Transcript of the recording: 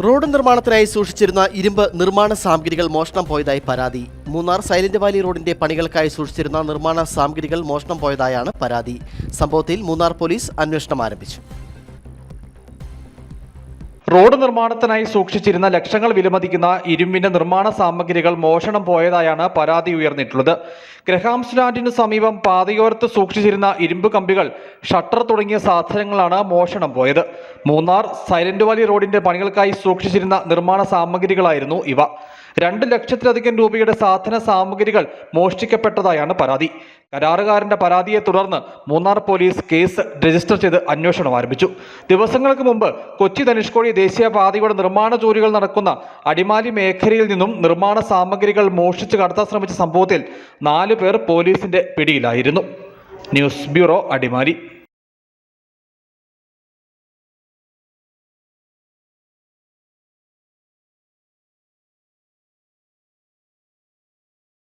Road നിർമ്മാണത്തിനായി സൂക്ഷിച്ചിരുന്ന ഇരുമ്പ് നിർമ്മാണ സാമഗ്രികൾ മോഷണം പോയതായി പരാതി. മൂന്നാർ സൈലന്റ് വാലി റോഡിന്റെ പണികൾക്കായി സൂക്ഷിച്ചിരുന്ന നിർമ്മാണ സാമഗ്രികൾ മോഷണം പോയതായാണ് പരാതി. സംഭവത്തിൽ മൂന്നാർ പോലീസ് അന്വേഷണം ആരംഭിച്ചു. റോഡ് നിർമ്മാണത്തിനായി സൂക്ഷിച്ചിരുന്ന ലക്ഷങ്ങൾ വിലമതിക്കുന്ന ഇരുമ്പിന്റെ നിർമ്മാണ സാമഗ്രികൾ മോഷണം പോയതായാണ് പരാതി ഉയർന്നിട്ടുള്ളത്. ഗ്രഹാംസ് ലാൻഡിന് സമീപം പാതയോരത്ത് സൂക്ഷിച്ചിരുന്ന ഇരുമ്പ് കമ്പികൾ ഷട്ടർ തുടങ്ങിയ സാധനങ്ങളാണ് മോഷണം പോയത്. മൂന്നാർ സൈലന്റ് വാലി റോഡിന്റെ പണികൾക്കായി സൂക്ഷിച്ചിരുന്ന നിർമ്മാണ സാമഗ്രികളായിരുന്നു ഇവ. രണ്ട് ലക്ഷത്തിലധികം രൂപയുടെ സാധന സാമഗ്രികൾ മോഷ്ടിക്കപ്പെട്ടതായാണ് പരാതി. കരാറുകാരന്റെ പരാതിയെ തുടർന്ന് മൂന്നാർ പോലീസ് കേസ് രജിസ്റ്റർ ചെയ്ത് അന്വേഷണം ആരംഭിച്ചു. ദിവസങ്ങൾക്ക് മുമ്പ് കൊച്ചി ധനുഷ്കോടി ദേശീയപാതയുടെ നിർമ്മാണ ജോലികൾ നടക്കുന്ന അടിമാലി മേഖലയിൽ നിന്നും നിർമ്മാണ സാമഗ്രികൾ മോഷ്ടിച്ച് കടത്താൻ ശ്രമിച്ച സംഭവത്തിൽ നാലു പേർ പോലീസിന്റെ പിടിയിലായിരുന്നു. News bureau Adimali.